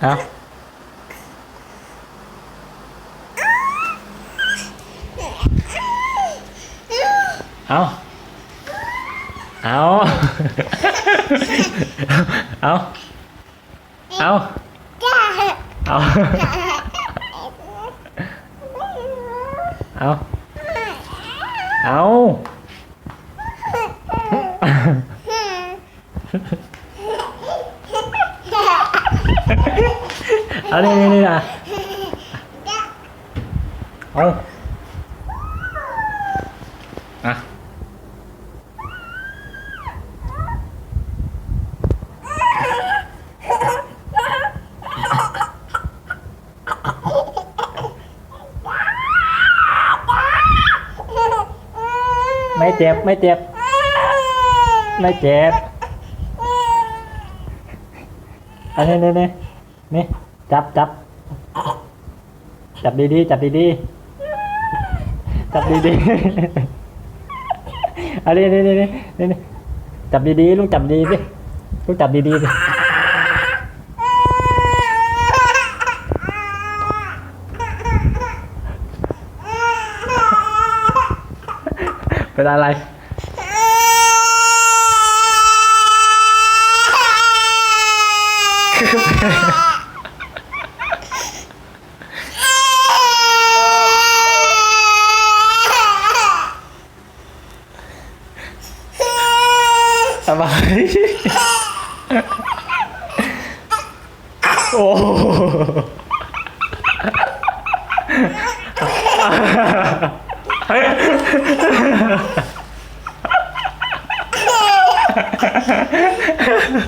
เอาเอาเอาเอาเอาเอาเอาเอา ở đây đây đây nè. Ừ à. Mày chẹp mày chẹp. Mày chẹp. Anh à, đây đây đây. นี่จับจับจับดีๆจับดีๆจับดีๆอันนี้นี่นี่นี่นี่นี่จับดีๆลุงจับดีสิลุงจับดีๆสิเป็นอะไรส 甘いおお Ha ha ha!